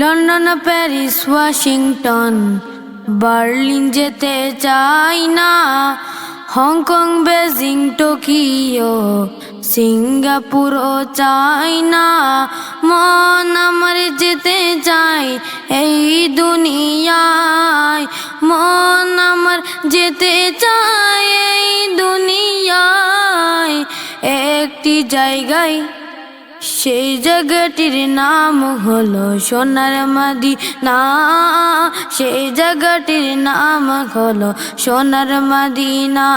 London, Paris, Washington, Berlin যেতে চাই না। হংকং, বেজিং, টোকিও সিঙ্গাপুরও চাই না মন আমার যেতে চাই এই দুনিয়ায়। মন আমার যেতে চাই এই দুনিয়ায়। একটি জায়গায় সেই জায়গাটির নাম হলো সোনার মাদিনা। সেই জায়গাটির নাম হলো সোনার মাদিনা।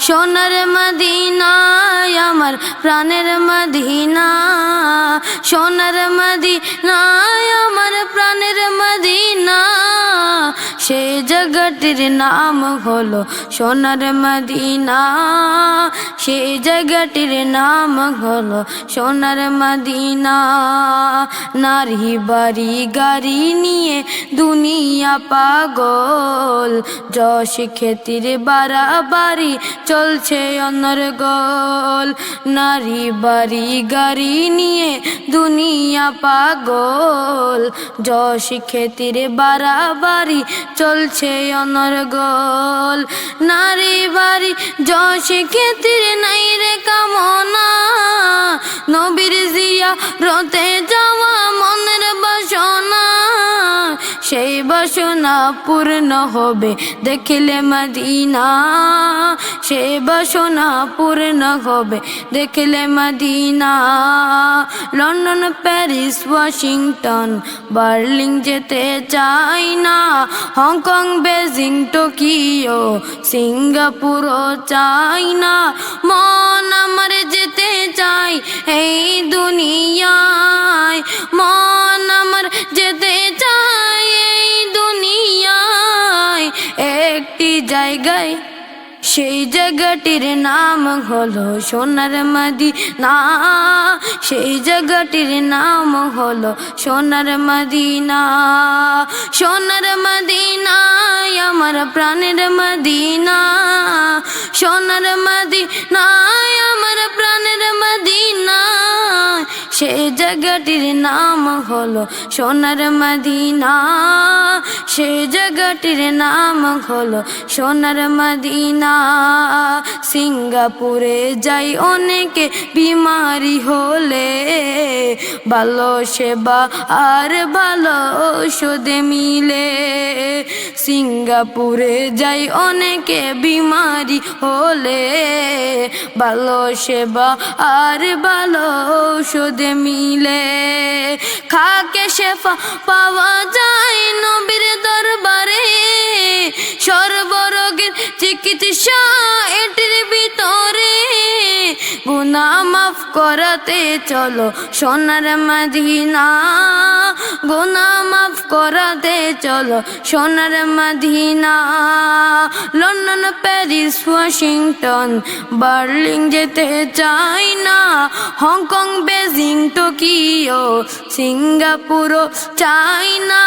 সোনার মাদিনায় আমার প্রাণের মাদিনা। সোনার মাদিনায় আমার প্রাণের মাদিনা। জায়গাটির নাম হলো সোনার মদিনা। সেই জায়গাটির নাম হলো সোনার মদিনা। নারী বাড়ি গাড়ি নিয়ে দুনিয়া পাগল। যশ খ্যাতির বাড়াবাড়ি চলছে অনর গোল। নারী বাড়ি গাড়ি নিয়ে দুনিয়া পাগল। যশ খ্যাতির বাড়াবাড়ি চলছে অনর্গল নারী বাড়ি যশ খ্যাতির নাই রে কামনা। নবীর জিয়া রতে বাসনা পূর্ণ হবে, দেখিলে মদিনা। সেই বাসনা পূর্ণ হবে, দেখিলে Medina. London, Paris, Washington Berlin যেতে চাই না। হংকং, বেজিং, টোকিও, সিঙ্গাপুরও চাই না। মন একটি জায়গায়, সেই জায়গাটির নাম হলো সোনার মদিনা। সেই জায়গাটির নাম হলো সোনার মদিনা। সোনার মদিনায় আমার প্রাণের মদিনা। সোনার মদিনায় আমার প্রাণের মদিনা। সেই জায়গাটির নাম হলো সোনার মদিনা। সেই জায়গাটির নাম হলো সোনার মদিনা। সিঙ্গাপুরে যাই অনেকে বিমারি হলে, ভালো সেবা আর ভালো ঔষধে মিলে। সিঙ্গাপুরে যাই অনেকে বিমারি হলে, ভালো সেবা আর ভালো ঔষধে মিলে। খাকে শেফা পাওয়া যায় দরবারে সর্বরোগের চিকিৎসা এটির ভিতরে। গুনা মাফ করাতে চলো সোনার মদিনা। গুনা মাফ করাতে চলো সোনার মদিনা। প্যারিস, ওয়াশিংটন বার্লিং যেতে চাই না। হংকং, বেজিং, টোকিও সিঙ্গাপুরও চাই না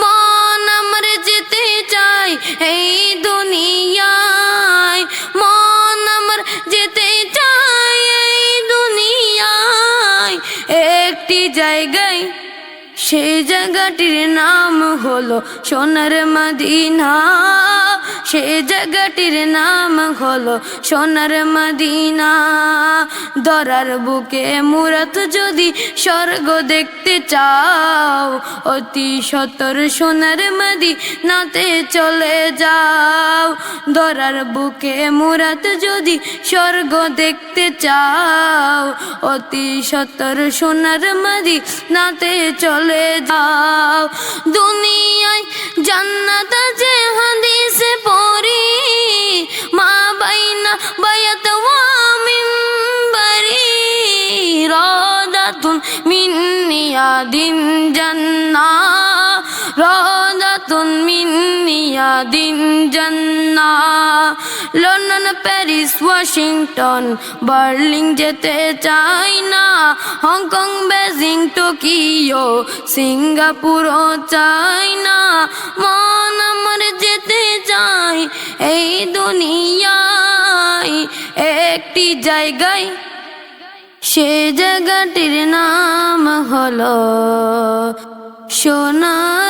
মন আমার যেতে চাই এই দুনিয়ায়। মন আমার যেতে চাই এই দুনিয়ায়। একটি জায়গায় সেই জায়গাটির নাম হলো সোনার মদিনা। সেই জায়গাটির নাম হলো সোনার মদিনা। দরার বুকে মুরাত যদি স্বর্গ দেখতে চাও, অতি সতর সোনার মদিনাতে চলে যাও। দরার বুকে মুরাত যদি স্বর্গ দেখতে চাও, অতি সতর সোনার মদিনাতে চলে যাও। দুনিয়ায় জান্নাত যে মিন নিয়াদিন জান্নাহ রাদাতুন মিন নিয়াদিন জান্নাহ লন্ডন, প্যারিস, ওয়াশিংটন বার্লিং যেতে চাই না। হংকং, বেজিং, টোকিও সিঙ্গাপুরও চাই না। মন আমার যেতে চাই এই দুনিয়ায়। একটি জায়গায় সে জায়গাটির নাম হলো সোনা।